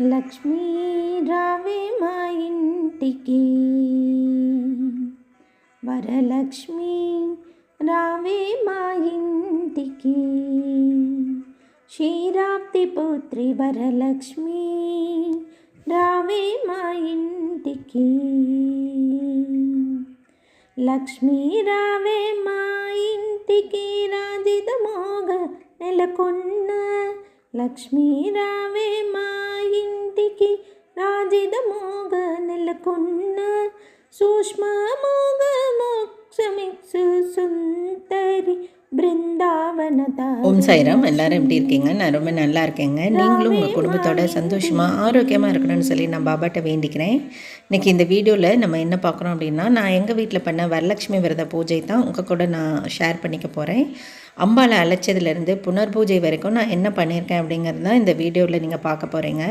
లక్ష్మీ రావే మా ఇంటికి. వరలక్ష్మి రావే మా ఇంటికి. క్షీరాబ్ది పుత్రి వరలక్ష్మి రావే మా ఇంటికి. లక్ష్మీ రావే మా ఇంటికి. రాజిత మోగ నెలకొన్న లక్ష్మీ రావే మా ఇంటికి రాజిద మోగ నెలకొన్న సూక్ష్మ మోగ మోక్షమిక్సు సుందరి பிருந்தாவன ஓம் சாய்ராம் எல்லாரும் எப்படி இருக்கீங்க நான் ரொம்ப நல்லா இருக்கேங்க நீங்களும் உங்கள் குடும்பத்தோட சந்தோஷமாக ஆரோக்கியமாக இருக்கணும்னு சொல்லி நான் பாபாட்ட வேண்டிக்கிறேன் இன்றைக்கி இந்த வீடியோவில் நம்ம என்ன பார்க்குறோம் அப்படின்னா நான் எங்கள் வீட்டில் பண்ண வரலட்சுமி விரத பூஜை தான் உங்கள் கூட நான் ஷேர் பண்ணிக்க போகிறேன் அம்பாவை அழைச்சதுலேருந்து புனர்பூஜை வரைக்கும் நான் என்ன பண்ணியிருக்கேன் அப்படிங்கிறது தான் இந்த வீடியோவில் நீங்கள் பார்க்க போகிறீங்க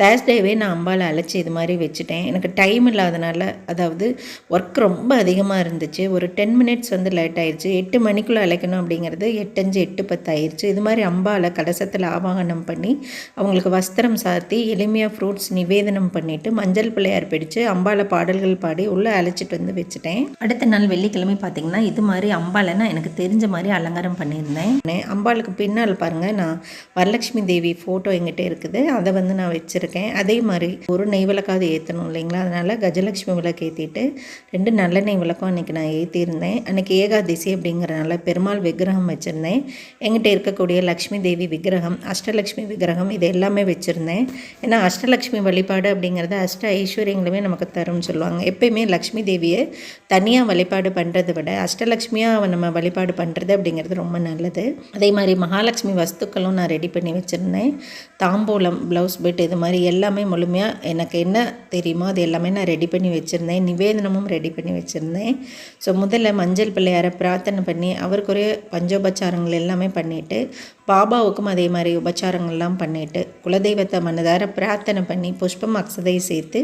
தேர்ஸ்டேவே நான் அம்பாவை அழைச்சி இது மாதிரி வச்சுட்டேன். எனக்கு டைம் இல்லாதனால அதாவது ஒர்க் ரொம்ப அதிகமாக இருந்துச்சு. ஒரு டென் மினிட்ஸ் வந்து லேட் ஆயிடுச்சு எட்டு மணிக்குள்ளே அழைக்கணும் அப்படிங்கிறது எட்டஞ்சு எட்டு பத்து ஆயிடுச்சு இது மாதிரி அம்பாவில் கலசத்தில் ஆவாகனம் பண்ணி அவங்களுக்கு வஸ்திரம் சாத்தி எளிமையாக ஃப்ரூட்ஸ் நிவேதனம் பண்ணிவிட்டு மஞ்சள் பிள்ளையார் பிடிச்சு வச்சு அம்பாவில் பாடல்கள் பாடி உள்ளே அழைச்சிட்டு வந்து வச்சுட்டேன். அடுத்த நாள் வெள்ளிக்கிழமை பார்த்தீங்கன்னா இது மாதிரி அம்பாலைனா நான் எனக்கு தெரிஞ்ச மாதிரி அலங்காரம் பண்ணியிருந்தேன். அம்பாளுக்கு பின்னால் பாருங்கள் நான் வரலட்சுமி தேவி ஃபோட்டோ எங்கிட்ட இருக்குது. அதை வந்து நான் வச்சுருக்கேன். அதே மாதிரி ஒரு நெய் விளக்காவது ஏற்றணும் இல்லைங்களா? அதனால் கஜலட்சுமி விளக்கு ஏற்றிட்டு ரெண்டு நல்ல நெய் அன்றைக்கி நான் ஏற்றிருந்தேன் அன்றைக்கி ஏகாதசி அப்படிங்கிறனால பெருமாள் விக்கிரகம் வச்சுருந்தேன். எங்கிட்ட இருக்கக்கூடிய லக்ஷ்மி தேவி விக்கிரகம் அஷ்டலக்ஷ்மி விக்கிரகம் இது எல்லாமே வச்சுருந்தேன். ஏன்னா அஷ்டலக்ஷ்மி வழிபாடு அப்படிங்கிறது அஷ்ட ஐஸ்வர்யங்களுமே நமக்கு தரும்னு சொல்லுவாங்க. எப்பயுமே லக்ஷ்மி தேவியை தனியாக வழிபாடு பண்ணுறதை விட அஷ்டலக்ஷ்மியாக நம்ம வழிபாடு பண்ணுறது அப்படிங்கிறது ரொம்ப நல்லது. அதே மாதிரி மகாலட்சுமி வஸ்துக்களும் நான் ரெடி பண்ணி வச்சுருந்தேன். தாம்பூலம் ப்ளவுஸ் பெட் இது மாதிரி எல்லாமே முழுமையாக எனக்கு என்ன தெரியுமோ அது எல்லாமே நான் ரெடி பண்ணி வச்சுருந்தேன். நிவேதனமும் ரெடி பண்ணி வச்சுருந்தேன். ஸோ முதல்ல மஞ்சள் பிள்ளையாரை பிரார்த்தனை பண்ணி அவருக்குரிய பஞ்சோபச்சாரங்கள் எல்லாமே பண்ணிவிட்டு பாபாவுக்கும் அதே மாதிரி உபச்சாரங்கள்லாம் பண்ணிட்டு குலதெய்வத்தை மனதார பிரார்த்தனை பண்ணி புஷ்பம் அக்ஷதை சேர்த்து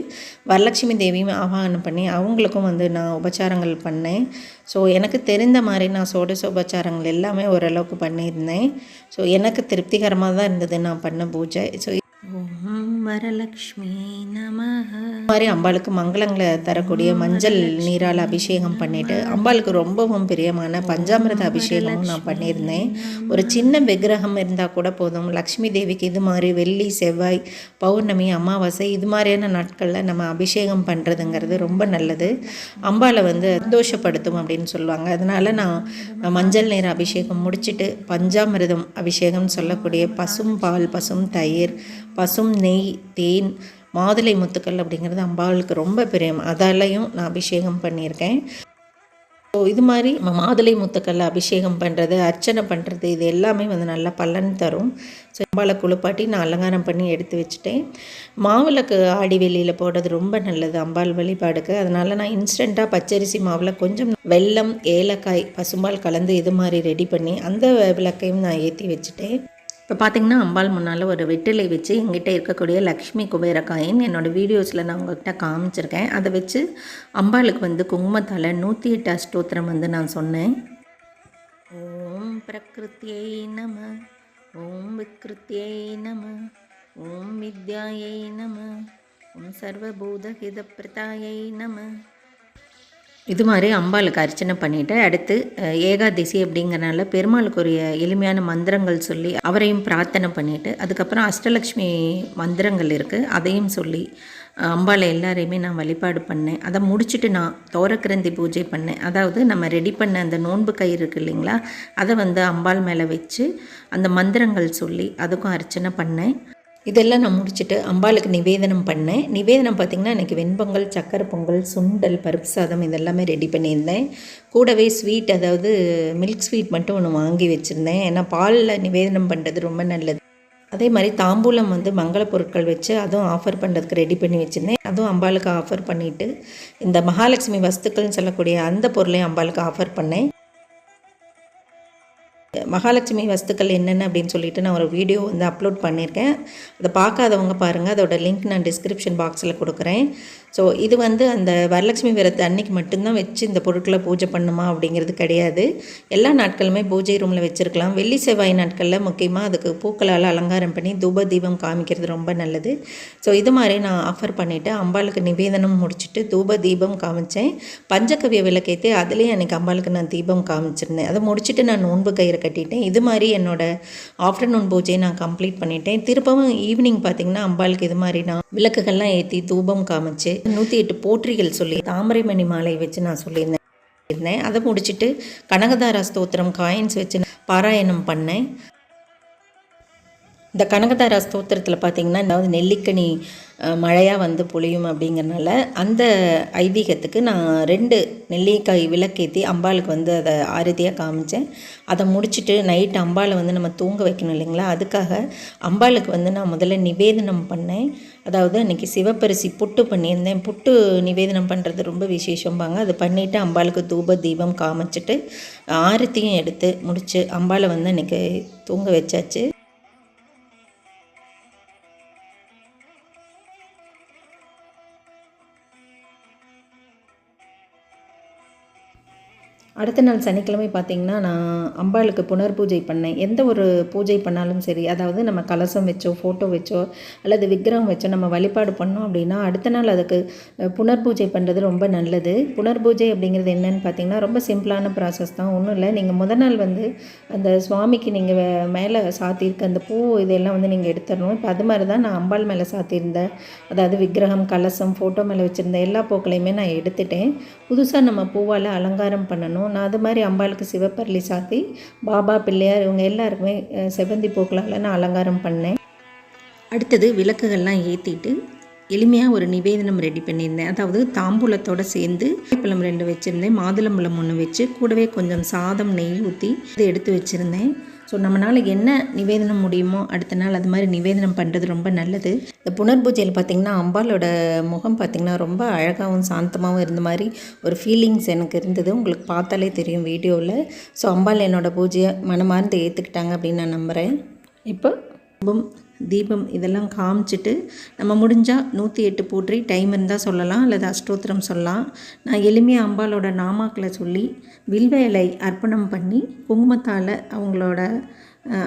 வரலட்சுமி தேவியும் ஆவாகனம் பண்ணி அவங்களுக்கும் வந்து நான் உபச்சாரங்கள் பண்ணேன். ஸோ எனக்கு தெரிந்த மாதிரி நான் சோடச உபச்சாரங்கள் எல்லாமே ஓரளவுக்கு பண்ணியிருந்தேன். ஸோ எனக்கு திருப்திகரமாக தான் இருந்தது நான் பண்ண பூஜை. ஸோ ஓம் வரலக்ஷ்மி நமஹ மாதிரி அம்பாளுக்கு மங்களங்களை தரக்கூடிய மஞ்சள் நீரால் அபிஷேகம் பண்ணிட்டு அம்பாளுக்கு ரொம்பவும் பிரியமான பஞ்சாமிரத அபிஷேகமும் நான் பண்ணியிருந்தேன். ஒரு சின்ன விக்கிரகம் இருந்தால் கூட போதும். லக்ஷ்மி தேவிக்கு இது மாதிரி வெள்ளி செவ்வாய் பௌர்ணமி அமாவாசை இது மாதிரியான நாட்களில் நம்ம அபிஷேகம் பண்ணுறதுங்கிறது ரொம்ப நல்லது. அம்பாளை வந்து சந்தோஷப்படுத்தும் அப்படின்னு சொல்லுவாங்க. அதனால நான் மஞ்சள் நீர் அபிஷேகம் முடிச்சுட்டு பஞ்சாமிரதம் அபிஷேகம் சொல்லக்கூடிய பசும் பால் பசும் தயிர் பசும் நெய் தேன் மாதுளை முத்துக்கள் அப்படிங்கிறது அம்பாளுக்கு ரொம்ப பிரியம். அதாலையும் நான் அபிஷேகம் பண்ணியிருக்கேன். ஸோ இது மாதிரி நம்ம மாதுளை முத்துக்கல்ல அபிஷேகம் பண்ணுறது அர்ச்சனை பண்ணுறது இது எல்லாமே வந்து நல்லா பலன் தரும். ஸோ அம்பாளை குளிப்பாட்டி நான் அலங்காரம் பண்ணி எடுத்து வச்சுட்டேன். மாவிளக்கு ஆடி வெளியில் போடுறது ரொம்ப நல்லது அம்பாள் வழிபாடுக்கு. அதனால் நான் இன்ஸ்டண்ட்டாக பச்சரிசி மாவில் கொஞ்சம் வெல்லம் ஏலக்காய் பசும்பால் கலந்து இது மாதிரி ரெடி பண்ணி அந்த விளக்கையும் நான் ஏற்றி வச்சுட்டேன். இப்போ பார்த்தீங்கன்னா அம்பாள் முன்னால் ஒரு வெற்றிலை வச்சு எங்கிட்ட இருக்கக்கூடிய லக்ஷ்மி குபேரக்காயின் என்னோடய வீடியோஸில் நான் உங்கள்கிட்ட காமிச்சிருக்கேன். அதை வச்சு அம்பாளுக்கு வந்து குங்குமத்தால் நூற்றி எட்டு அஷ்டோத்திரம் வந்து நான் சொன்னேன். ஓம் பிரகிருத்தியை நம ஓம் விக்ருத்தியை நம ஓம் வித்யாயை நம ஓம் சர்வபூதஹித பிரதாயை நம இது மாதிரி அம்பாளுக்கு அர்ச்சனை பண்ணிவிட்டு அடுத்து ஏகாதசி அப்படிங்கிறனால பெருமாளுக்குரிய எளிமையான மந்திரங்கள் சொல்லி அவரையும் பிரார்த்தனை பண்ணிவிட்டு அதுக்கப்புறம் அஷ்டலக்ஷ்மி மந்திரங்கள் இருக்குது அதையும் சொல்லி அம்பாளை எல்லாரையுமே நான் வழிபாடு பண்ணேன். அதை முடிச்சுட்டு நான் தோரக்கிரந்தி பூஜை பண்ணேன். அதாவது நம்ம ரெடி பண்ண அந்த நோன்பு கயிறு இருக்கு இல்லைங்களா அதை வந்து அம்பாள் மேலே வச்சு அந்த மந்திரங்கள் சொல்லி அதுக்கும் அர்ச்சனை பண்ணேன். இதெல்லாம் நான் முடிச்சுட்டு அம்பாளுக்கு நிவேதனம் பண்ணேன். நிவேதனம் பார்த்திங்கன்னா எனக்கு வெண்பொங்கல் சக்கரை பொங்கல் சுண்டல் பருப்பு சாதம் இதெல்லாமே ரெடி பண்ணியிருந்தேன். கூடவே ஸ்வீட் அதாவது மில்க் ஸ்வீட் மட்டும் ஒன்று வாங்கி வச்சுருந்தேன். ஏன்னா பாலில் நிவேதனம் பண்ணுறது ரொம்ப நல்லது. அதே மாதிரி தாம்பூலம் வந்து மங்கள பொருட்கள் வச்சு அதுவும் ஆஃபர் பண்ணுறதுக்கு ரெடி பண்ணி வச்சுருந்தேன். அதுவும் அம்பாளுக்கு ஆஃபர் பண்ணிவிட்டு இந்த மகாலட்சுமி வஸ்துக்கள்னு சொல்லக்கூடிய அந்த பொருளையும் அம்பாளுக்கு ஆஃபர் பண்ணேன். மகாலட்சுமி வஸ்துக்கள் என்னென்ன அப்படின்னு சொல்லிட்டு நான் ஒரு வீடியோ வந்து அப்லோட் பண்ணியிருக்கேன். அதை பார்க்காதவங்க பாருங்கள் அதோட லிங்க் நான் டிஸ்கிரிப்ஷன் பாக்ஸில் கொடுக்குறேன். ஸோ இது வந்து அந்த வரலட்சுமி விரத அன்னைக்கு மட்டும்தான் வச்சு இந்த பொருட்களை பூஜை பண்ணுமா அப்படிங்கிறது கிடையாது. எல்லா நாட்களுமே பூஜை ரூமில் வச்சுருக்கலாம். வெள்ளி செவ்வாய் நாட்களில் முக்கியமாக அதுக்கு பூக்களால் அலங்காரம் பண்ணி தூப தீபம் காமிக்கிறது ரொம்ப நல்லது. ஸோ இது மாதிரி நான் ஆஃபர் பண்ணிவிட்டு அம்பாளுக்கு நிவேதனம் முடிச்சுட்டு தூப தீபம் காமிச்சேன். பஞ்சகவிய விளக்கேற்றி அதுலேயும் அன்றைக்கி அம்பாளுக்கு நான் தீபம் காமிச்சிருந்தேன். அதை முடிச்சுட்டு நான் நோன்பு கயிறு கட்டிட்டேன். இது மாதிரி என்னோடய ஆஃப்டர்நூன் பூஜையை நான் கம்ப்ளீட் பண்ணிட்டேன். திருப்பவும் ஈவினிங் பார்த்திங்கன்னா அம்பாளுக்கு இது மாதிரி நான் விளக்குகள்லாம் ஏற்றி தூபம் காமிச்சு நூற்றி எட்டு போற்றிகள் சொல்லி தாமரைமணி மாலை வச்சு நான் சொல்லியிருந்தேன். இருந்தேன் அதை முடிச்சுட்டு கனகதாரா ஸ்தோத்திரம் காயின்ஸ் வச்சு பாராயணம் பண்ணேன். இந்த கனகதாரா ஸ்தோத்திரத்தில் பார்த்தீங்கன்னா அதாவது நெல்லிக்கனி மழையாக வந்து பொழியும் அப்படிங்கிறனால அந்த ஐதீகத்துக்கு நான் ரெண்டு நெல்லிக்காய் விளக்கேற்றி அம்பாளுக்கு வந்து அதை ஆரதியாக காமிச்சேன். அதை முடிச்சுட்டு நைட் அம்பாளை வந்து நம்ம தூங்க வைக்கணும் இல்லைங்களா? அதுக்காக அம்பாளுக்கு வந்து நான் முதல்ல நிவேதனம் பண்ணேன். அதாவது அன்றைக்கி சிவப்பரிசி புட்டு பண்ணியிருந்தேன். புட்டு நிவேதனம் பண்ணுறது ரொம்ப விசேஷம்பாங்க. அது பண்ணிவிட்டு அம்பாளுக்கு தூப தீபம் காமிச்சிட்டு ஆரத்தியும் எடுத்து முடித்து அம்பாளை வந்து அன்றைக்கி தூங்க வச்சாச்சு. அடுத்த நாள் சனிக்கிழமை பார்த்திங்கன்னா நான் அம்பாளுக்கு புனர் பூஜை பண்ணேன். எந்த ஒரு பூஜை பண்ணாலும் சரி அதாவது நம்ம கலசம் வச்சோ ஃபோட்டோ வச்சோ அல்லது விக்கிரகம் வச்சோ நம்ம வழிபாடு பண்ணோம் அப்படின்னா அடுத்த நாள் அதுக்கு புனர் பூஜை பண்ணுறது ரொம்ப நல்லது. புனர் பூஜை அப்படிங்கிறது என்னன்னு பார்த்தீங்கன்னா ரொம்ப சிம்பிளான ப்ராசஸ் தான். ஒன்றும் இல்லை. நீங்கள் முதல் நாள் வந்து அந்த சுவாமிக்கு நீங்கள் மேலே சாத்தியிருக்க அந்த பூ இதெல்லாம் வந்து நீங்கள் எடுத்துடணும். இப்போ அது மாதிரி தான் நான் அம்பாள் மேலே சாத்தியிருந்தேன் அதாவது விக்கிரகம் கலசம் ஃபோட்டோ மேலே வச்சுருந்த எல்லா பூக்களையுமே நான் எடுத்துட்டேன். புதுசாக நம்ம பூவால் அலங்காரம் பண்ணணும். நான் அது மாதிரி அம்பாளுக்கு சிவப்பரளி சாத்தி பாபா பிள்ளையார் இவங்க எல்லாருக்குமே செவந்தி பூக்களால் நான் அலங்காரம் பண்ணேன். அடுத்தது விளக்குகள்லாம் ஏற்றிட்டு எளிமையாக ஒரு நிவேதனம் ரெடி பண்ணியிருந்தேன். அதாவது தாம்பூலத்தோடு சேர்ந்து பழம் ரெண்டு வச்சுருந்தேன். மாதுளம்பழம் ஒன்று வச்சு கூடவே கொஞ்சம் சாதம் நெய் ஊற்றி இதை எடுத்து வச்சுருந்தேன். ஸோ நம்மளால் என்ன நிவேதனம் முடியுமோ அடுத்த நாள் அது மாதிரி நிவேதனம் பண்ணுறது ரொம்ப நல்லது. இந்த புனர்பூஜையில் பார்த்திங்கன்னா அம்பாலோட முகம் பார்த்திங்கன்னா ரொம்ப அழகாகவும் சாந்தமாகவும் இருந்த மாதிரி ஒரு ஃபீலிங்ஸ் எனக்கு இருந்தது. உங்களுக்கு பார்த்தாலே தெரியும் வீடியோவில் ஸோ அம்பாள் என்னோடய பூஜையை மனமார்ந்து ஏற்றுக்கிட்டாங்க அப்படின்னு நான் நம்புகிறேன் இப்போ தீபம் இதெல்லாம் காமிச்சிட்டு நம்ம முடிஞ்சால் நூற்றி எட்டு போற்றி டைம் இருந்தால் சொல்லலாம் அல்லது அஷ்டோத்திரம் சொல்லலாம். நான் எளிமையாக அம்பாலோட நாமாக்களை சொல்லி வில்வேலை அர்ப்பணம் பண்ணி குங்குமத்தால் அவங்களோட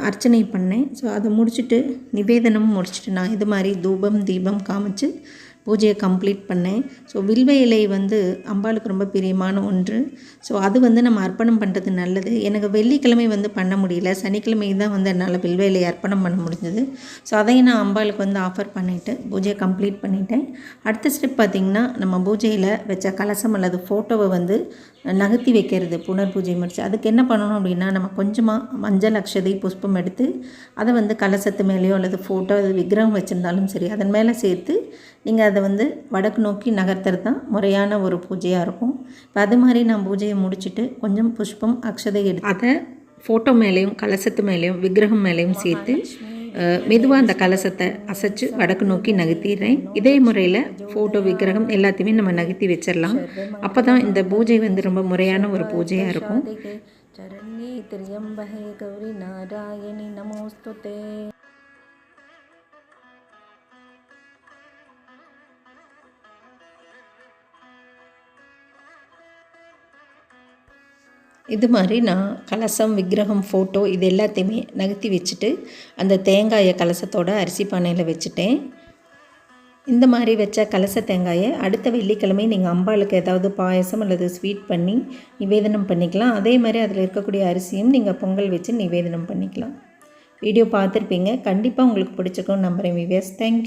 அர்ச்சனை பண்ணேன். ஸோ அதை முடிச்சுட்டு நிவேதனமும் முடிச்சுட்டு நான் இது மாதிரி தூபம் தீபம் காமிச்சு பூஜையை கம்ப்ளீட் பண்ணேன். ஸோ வில்வ இலை வந்து அம்பாளுக்கு ரொம்ப பிரியமான ஒன்று. ஸோ அது வந்து நம்ம அர்ப்பணம் பண்ணுறது நல்லது. எனக்கு வெள்ளிக்கிழமை வந்து பண்ண முடியல. சனிக்கிழமை தான் வந்து என்னால் வில்வ இலை அர்ப்பணம் பண்ண முடிஞ்சது. ஸோ அதையும் நான் அம்பாளுக்கு வந்து ஆஃபர் பண்ணிவிட்டு பூஜையை கம்ப்ளீட் பண்ணிட்டேன். அடுத்த ஸ்டெப் பார்த்திங்கன்னா நம்ம பூஜையில் வச்ச கலசம் அல்லது ஃபோட்டோவை வந்து நகர்த்தி வைக்கிறது புனர் பூஜை முடிச்சு. அதுக்கு என்ன பண்ணணும் அப்படின்னா நம்ம கொஞ்சமாக மஞ்சள் அக்ஷதை புஷ்பம் எடுத்து அதை வந்து கலசத்து மேலேயோ அல்லது ஃபோட்டோ அது விக்கிரகம் வச்சுருந்தாலும் சரி அதன் மேலே சேர்த்து நீங்கள் அதை வந்து வடக்கு நோக்கி நகர்த்துறது தான் முறையான ஒரு பூஜையாக இருக்கும். இப்போ அது மாதிரி நான் பூஜையை முடிச்சுட்டு கொஞ்சம் புஷ்பம் அக்ஷதை எடுத்து அதை ஃபோட்டோ மேலேயும் கலசத்து மேலேயும் விக்கிரகம் மேலேயும் சேர்த்து மெதுவாக அந்த கலசத்தை அசைச்சு வடக்கு நோக்கி நகர்த்திடுறேன். இதே முறையில் ஃபோட்டோ விக்கிரகம் எல்லாத்தையுமே நம்ம நகர்த்தி வச்சிடலாம். அப்போ தான் இந்த பூஜை வந்து ரொம்ப முறையான ஒரு பூஜையாக இருக்கும். சரண்யே திரியம்பகே கௌரி நாராயணி நமோஸ்துதே. இது மாதிரி நான் கலசம் விக்கிரகம் ஃபோட்டோ இது எல்லாத்தையுமே நகர்த்தி வச்சுட்டு அந்த தேங்காயை கலசத்தோட அரிசி பானையில் வச்சுட்டேன். இந்த மாதிரி வச்ச கலச தேங்காயை அடுத்த வெள்ளிக்கிழமை நீங்கள் அம்பாளுக்கு ஏதாவது பாயசம் அல்லது ஸ்வீட் பண்ணி நிவேதனம் பண்ணிக்கலாம். அதே மாதிரி அதில் இருக்கக்கூடிய அரிசியும் நீங்கள் பொங்கல் வச்சு நிவேதனம் பண்ணிக்கலாம். வீடியோ பார்த்துருப்பீங்க. கண்டிப்பாக உங்களுக்கு பிடிச்சிருக்கும் நம்புகிறேன் விவேஸ் தேங்க்யூ